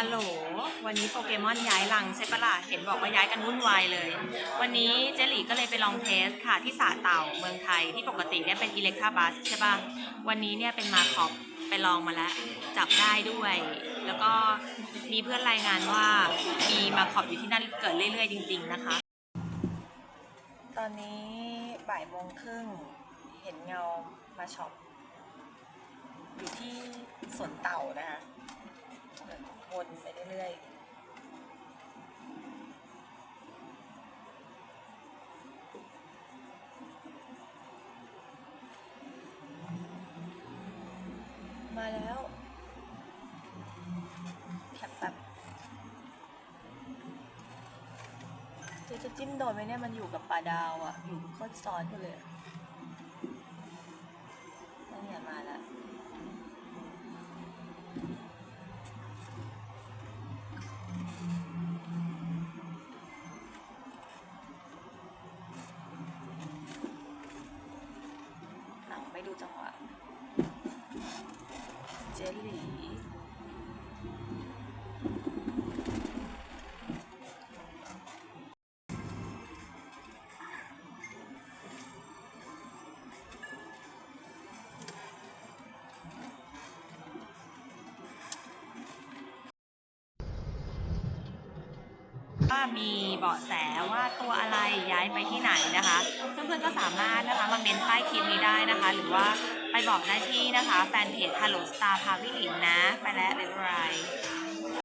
ฮัลโหล วันนี้โปเกมอนย้ายรังใช่ปะล่ะ เห็นบอกว่าย้ายกันวุ่นวายเลย วันนี้เจลี่ก็เลยไปลองเทสค่ะที่สาเต่าเมืองไทยที่ปกติเนี่ยเป็นอิเล็กทราบัสใช่ปะวันนี้เนี่ยเป็นมาคอปไปลองมาแล้ว จับได้ด้วย แล้วก็มีเพื่อนรายงานว่ามีมาคอปอยู่ที่นั่นเกิดเรื่อยๆ จริง ๆ นะคะ ตอนนี้บ่ายโมงครึ่งเห็นเงามาช็อปอยู่ที่สวนเต่านะคะ วนไปเรื่อยๆมาแล้วแคปแบบจะจะจิ้มโดนไหมเนี่ยมันอยู่กับปลาดาวอะอยู่โคตรซ้อนกันเลย ไม่ดูจังหวะเจลลี่ ว่ามีเบาะแสว่าตัวอะไรย้ายไปที่ไหนนะคะ เพื่อนๆก็สามารถนะคะมาเมนใต้คลิปนี้ได้นะคะ หรือว่าไปบอกได้ที่นะคะแฟนเพจ Hello Star พาวิลินนะ ไปแล้วเรียบาย